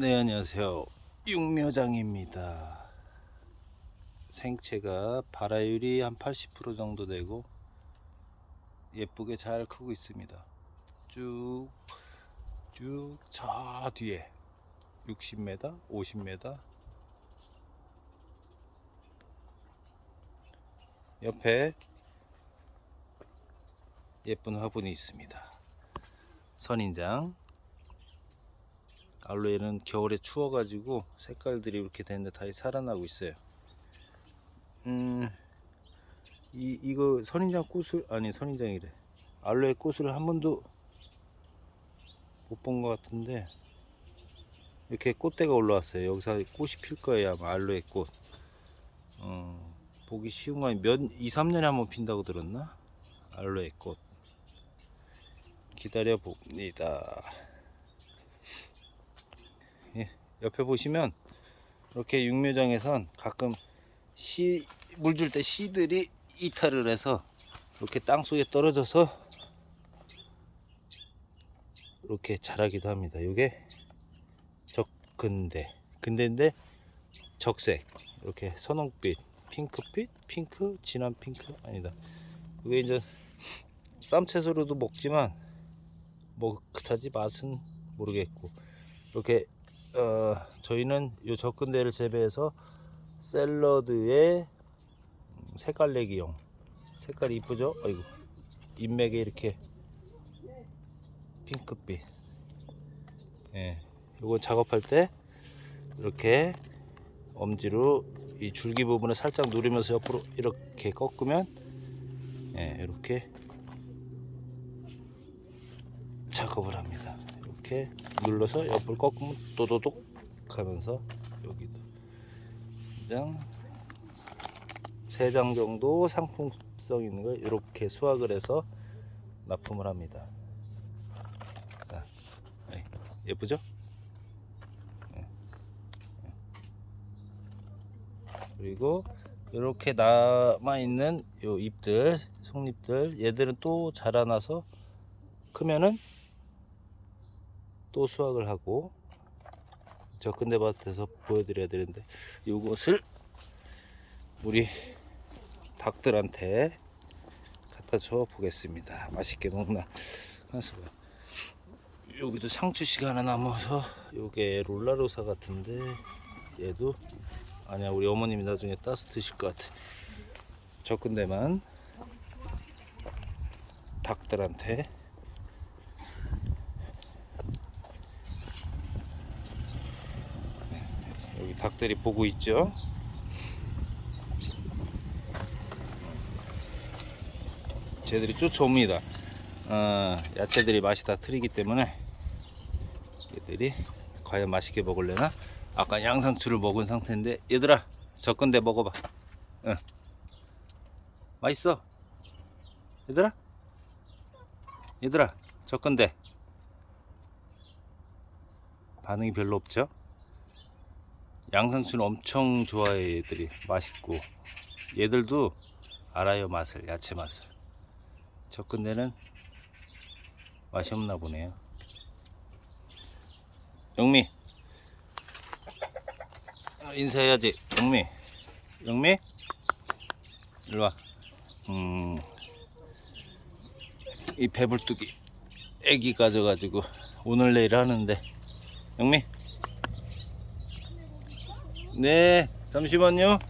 네 안녕하세요. 육묘장입니다. 생채가 발화율이 한 80% 정도 되고 예쁘게 잘 크고 있습니다. 쭉 쭉 저 뒤에 60m 50m 옆에 예쁜 화분이 있습니다. 선인장 알로에는 겨울에 추워가지고 색깔들이 이렇게 되는데 다시 살아나고 있어요. 음, 이, 이거 선인장 꽃을, 아니, 선인장이래. 알로에 꽃을 한 번도 못 본 것 같은데, 이렇게 꽃대가 올라왔어요. 여기서 꽃이 필 거예요. 아마 알로에 꽃. 어, 보기 쉬운 거 아니, 몇, 2, 3년에 한 번 핀다고 들었나? 알로에 꽃. 기다려 봅니다. 예, 옆에 보시면 이렇게 육묘장에선 가끔 씨, 물 줄 때 씨들이 이탈을 해서 이렇게 땅 속에 떨어져서 이렇게 자라기도 합니다. 이게 적근대, 근대인데 적색, 이렇게 선홍빛, 핑크빛, 핑크, 진한 핑크? 아니다. 이게 이제 쌈채소로도 먹지만 뭐 그다지 맛은 모르겠고. 이렇게 어, 저희는 이 접근대를 재배해서 샐러드에 색깔 내기용 색깔이 이쁘죠? 아이고 인맥에 이렇게 핑크빛 예, 이거 작업할 때 이렇게 엄지로 이 줄기 부분을 살짝 누르면서 옆으로 이렇게 꺾으면 예, 이렇게 작업을 합니다. 이렇게 눌러서 옆을 꺾으면 또도독 하면서 여기도 장 세 장 정도 상품성 있는 걸 이렇게 수확을 해서 납품을 합니다. 예쁘죠? 네. 그리고 이렇게 남아 있는 요 잎들, 속잎들 얘들은 또 자라나서 크면은 또 수확을 하고 저 근대 밭에서 보여드려야 되는데 이것을 우리 닭들한테 갖다 줘 보겠습니다. 맛있게 먹나? 봐. 여기도 상추씨가 하나 남아서 요게 롤라로사 같은데 얘도 아니야 우리 어머님이 나중에 따서 드실 것 같아. 저 근대만 닭들한테 여기 닭들이 보고 있죠. 쟤들이 쫓아옵니다. 어, 야채들이 맛이 다 틀리기 때문에 얘들이 과연 맛있게 먹을래나? 아까 양상추를 먹은 상태인데 얘들아 저 건데 먹어봐. 응. 맛있어. 얘들아? 얘들아 저 건데 반응이 별로 없죠? 양상추는 엄청 좋아해 얘들이. 맛있고. 얘들도 알아요 맛을 야채 맛을. 저 끝내는 맛이 없나 보네요. 영미. 어, 인사해야지. 영미. 영미? 일로와. 음, 이 배불뚝이 애기 가져가지고 오늘 내일 하는데. 영미 네, 잠시만요.